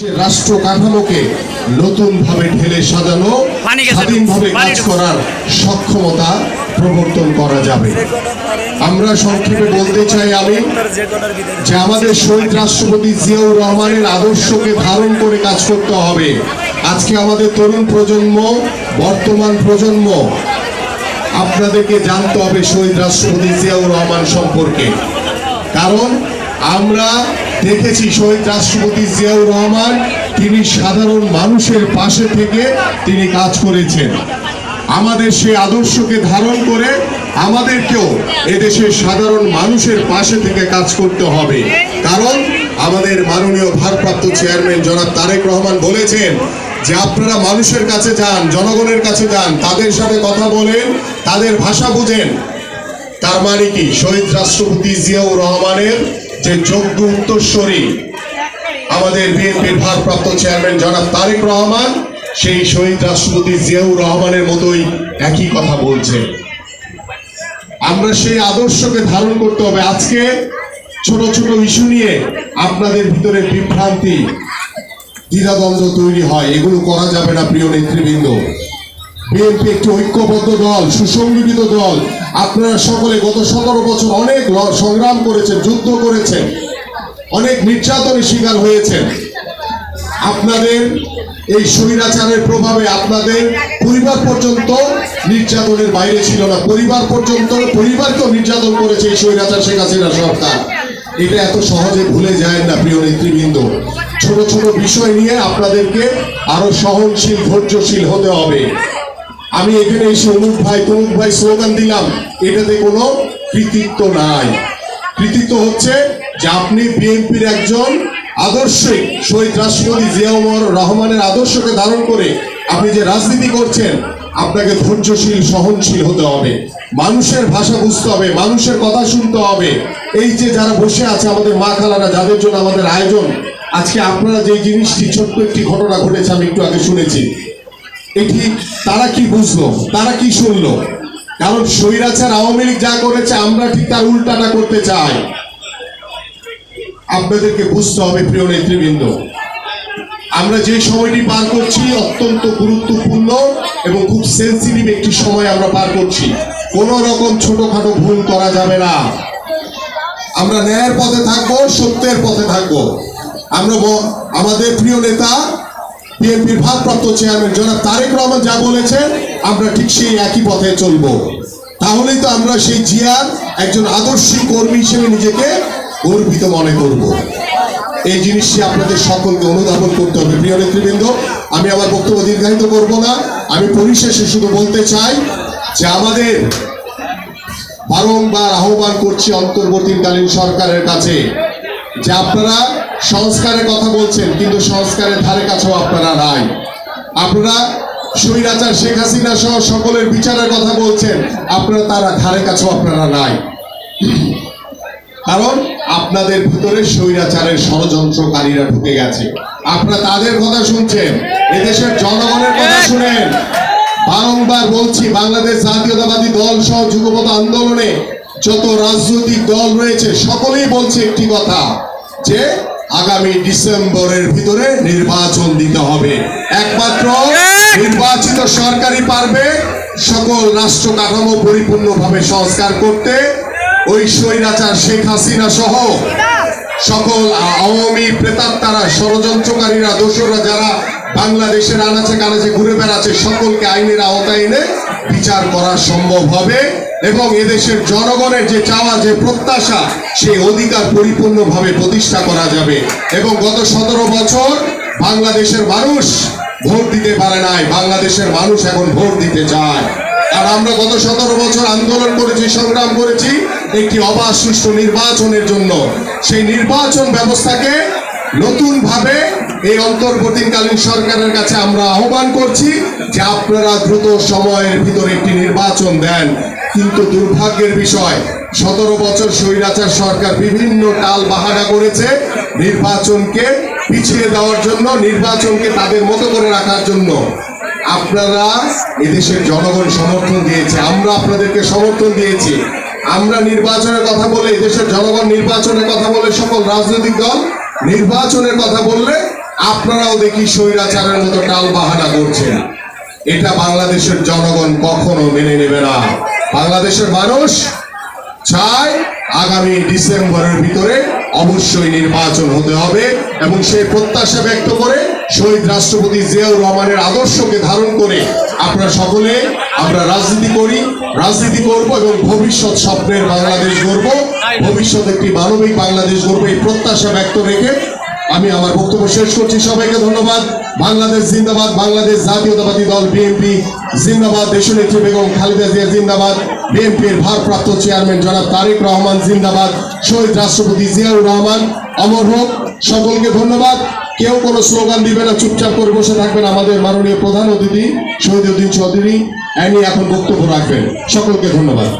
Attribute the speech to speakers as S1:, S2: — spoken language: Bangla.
S1: রাষ্ট্র কাঠামোকে নতুন ভাবে ঢেলে সাজানো স্বাধীনভাবে কাজ করার সক্ষমতা প্রবর্তন করা যাবে। আমরা সংক্ষেপে বলতে চাই আমি যে আমাদের শহীদ রাষ্ট্রপতি জিয়াউর রহমানের আদর্শকে ধারণ করে কাজ করতে হবে। আজকে আমাদের তরুণ প্রজন্ম বর্তমান প্রজন্ম আপনাদেরকে জানতে হবে শহীদ রাষ্ট্রপতি জিয়াউর রহমান সম্পর্কে। কারণ আমরা দেখেছি শহীদ রাষ্ট্রপতি জিয়াউর রহমান, তিনি সাধারণ মানুষের পাশে থেকে তিনি কাজ করেছেন। আমাদের সেই আদর্শকে ধারণ করে আমাদেরকেও এদেশের সাধারণ মানুষের পাশে থেকে কাজ করতে হবে। কারণ আমাদের মাননীয় ভারপ্রাপ্ত চেয়ারম্যান জনাব তারেক রহমান বলেছেন যে আপনারা মানুষের কাছে যান, জনগণের কাছে যান, তাদের সাথে কথা বলেন, তাদের ভাষা বুঝেন। তার মানে কি? শহীদ রাষ্ট্রপতি জিয়াউর রহমানের যে যোগ্য উত্তরস্বরী আমাদের বিএনপির ভারপ্রাপ্ত চেয়ারম্যান জনাব তারেক রহমান, সেই শহীদ রাষ্ট্রপতি জিয়াউর রহমানের মতোই একই কথা বলছে। আমরা সেই আদর্শকে ধারণ করতে হবে। আজকে ছোট ছোট ইস্যু নিয়ে আপনাদের ভিতরে বিভ্রান্তি, দ্বিধাদ্বন্দ্ব তৈরি হয়। এগুলো করা যাবে না, প্রিয় নেতৃবৃন্দ। বিএনপি একটি ঐক্যবদ্ধ দল, সুসংগঠিত দল। আপনারা সকলে গত সতেরো বছর অনেক সংগ্রাম করেছেন, যুদ্ধ করেছেন। অনেক নির্যাতনের শিকার হয়েছেন। আপনাদের এই স্বৈরাচারের প্রভাবে আপনাদের পরিবার পর্যন্ত নির্যাতনের বাইরে ছিল না। পরিবার পর্যন্ত, পরিবারকেও নির্যাতন করেছে এই স্বৈরাচার শেখ হাসিনা সরকার। এটা এত সহজে ভুলে যায় না, প্রিয় নেতৃবৃন্দ। ছোট ছোট বিষয় নিয়ে আপনাদেরকে আরও সহনশীল, ধৈর্যশীল হতে হবে। আমি এখানে এসে অমুক ভাই তমুক ভাই স্লোগান দিলাম, এটাতে কোনো কৃতিত্ব নাই। কৃতিত্ব হচ্ছে যে আপনি বিএনপির একজন আদর্শিক শহীদ রাষ্ট্রপতি জিয়াউর রহমানের আদর্শকে ধারণ করে আপনি যে রাজনীতি করছেন, আপনাকে ধৈর্যশীল, সহনশীল হতে হবে। মানুষের ভাষা বুঝতে হবে, মানুষের কথা শুনতে হবে। এই যে যারা বসে আছে আমাদের মা খালারা, যাদের জন্য আমাদের আয়োজন, আজকে আপনারা যে জিনিসটি, ছোট্ট একটি ঘটনা ঘটেছে, আমি একটু আগে শুনেছি। এটি তারা কি বুঝলো? তারা কি শুনলো? কারণ স্বৈরাচার আওয়ামী লীগ যা করেছে, আমরা ঠিক তার উল্টাটা করতে চাই। আপনাদেরকে বুঝতে হবে, প্রিয় নেতৃবৃন্দ। আমরা যে সময়টি পার করছি অত্যন্ত গুরুত্বপূর্ণ এবং খুব সেন্সিটিভ একটি সময় আমরা পার করছি। কোনো রকম ছোটখাটো ভুল করা যাবে না। আমরা ন্যায়ের পথে থাকব, সত্যের পথে থাকব। আমরা আমাদের প্রিয় নেতা বিএনপির ভারপ্রাপ্ত চেয়ারম্যান জনাব তারেক রহমান যা বলেছেন, আমরা ঠিক সেই একই পথে চলবো। তাহলেই তো আমরা সেই জিয়ার একজন আদর্শিক কর্মী হিসেবে নিজেকে গর্বিত মনে করব। এই জিনিসটি আপনাদের সকলকে অনুধাবন করতে হবে, প্রিয় নেতৃবৃন্দ। আমি আমার বক্তব্য দীর্ঘায়িত করব না। আমি পরিশেষে শুধু বলতে চাই যে আমাদের বারংবার আহ্বান করছি অন্তর্বর্তীকালীন সরকারের কাছে যে আপনারা সংস্কারের কথা বলছেন কিন্তু সংস্কারের ধারে কাছেও আপনারা নাই। আপনারা স্বৈরাচার শেখ হাসিনা সহ সকলের বিচারের কথা বলছেন আপনারা তারা ধারে কাছেও আপনারা নাই। কারণ আপনাদের ভিতরে স্বৈরাচারের ষড়যন্ত্রকারীরা ঢুকে গেছে। আপনারা তাদের কথা শুনছেন এদেশের জনগণের কথা শুনেন। বারংবার বলছি বাংলাদেশ জাতীয়তাবাদী দল সহ যুগপথ আন্দোলনে যত রাজনৈতিক দল রয়েছে সকলেই বলছে একটি কথা। যে আগামী ডিসেম্বরের ভিতরে নির্বাচন দিতে হবে। একমাত্র নির্বাচিত সরকারই পারবে সকল রাষ্ট্র কাঠামো পরিপূর্ণভাবে সংস্কার করতে। ওই স্বৈরাচার শেখ হাসিনা সহ সকল আওয়ামী প্রেতাত্মারা ষড়যন্ত্রকারীরা দোষরা যারা বাংলাদেশের আনাচে কানাচে ঘুরে বেড়াচ্ছে সকলকে আইনের আওতায় এনে বিচার করা সম্ভব হবে এবং এদেশের জনগণের যে চাওয়া, যে প্রত্যাশা, সেই অধিকার পরিপূর্ণভাবে প্রতিষ্ঠা করা যাবে। এবং গত সতেরো বছর বাংলাদেশের মানুষ ভোট দিতে পারে নাই। বাংলাদেশের মানুষ এখন ভোট দিতে চায়। আর আমরা গত সতেরো বছর আন্দোলন করেছি, সংগ্রাম করেছি একটি অবাধ সুষ্ঠু নির্বাচনের জন্য। সেই নির্বাচন ব্যবস্থাকে নতুন ভাবে এই অন্তর্বর্তীকালীন সরকারের কাছে আমরা আহ্বান করছি যে আপনারা দ্রুত সময়ের ভিতরে একটি নির্বাচন দেন। কিন্তু দুর্ভাগ্যের বিষয়, সতেরো বছর স্বৈরাচার সরকার বিভিন্ন টাল বাহানা করেছে নির্বাচনকে পিছিয়ে দেওয়ার জন্য, নির্বাচনকে তাদের মতো করে রাখার জন্য। আপনারা এদেশের জনগণ সমর্থন দিয়েছে, আমরা আপনাদেরকে সমর্থন দিয়েছি। আমরা নির্বাচনের কথা বলে, এদেশের জনগণ নির্বাচনের কথা বলে সকল রাজনৈতিক দল নির্বাচনের কথা বললে আপনারাও দেখি স্বৈরাচারের মতো টাল বাহানা করছেন। এটা বাংলাদেশের জনগণ কখনো মেনে নেবে না। বাংলাদেশের মানুষ চায় আগামী ডিসেম্বরের ভিতরে অবশ্যই নির্বাচন হতে হবে এবং সেই প্রত্যাশা ব্যক্ত করে শহীদ রাষ্ট্রপতি জিয়াউর রহমানের আদর্শকে ধারণ করে আপনারা সকলে আমরা রাজনীতি করি, রাজনীতি করব এবং ভবিষ্যৎ স্বপ্নের বাংলাদেশ গড়ব। ভবিষ্যৎ একটি মানবিক বাংলাদেশ গড়ব এই প্রত্যাশা ব্যক্ত রেখে আমি আমার বক্তব্য শেষ করছি। সবাইকে ধন্যবাদ। বাংলাদেশ জিন্দাবাদ, বাংলাদেশ জাতীয়তাবাদী দল বিএনপি জিন্দাবাদ, দেশনেত্রী বেগম খালেদা জিয়া জিন্দাবাদ বিএনপির ভারপ্রাপ্ত চেয়ারম্যান জনাব তারেক রহমান জিন্দাবাদ, শহীদ রাষ্ট্রপতি জিয়াউর রহমান, অমর হোক। সকলকে ধন্যবাদ। কেউ কোনো স্লোগান দিবে না, চুপচাপ করে বসে থাকবেন আমাদের মাননীয় প্রধান অতিথি, শহীদ উদ্দিন চৌধুরী অ্যানি এখন বক্তব্য রাখবেন। সকলকে ধন্যবাদ।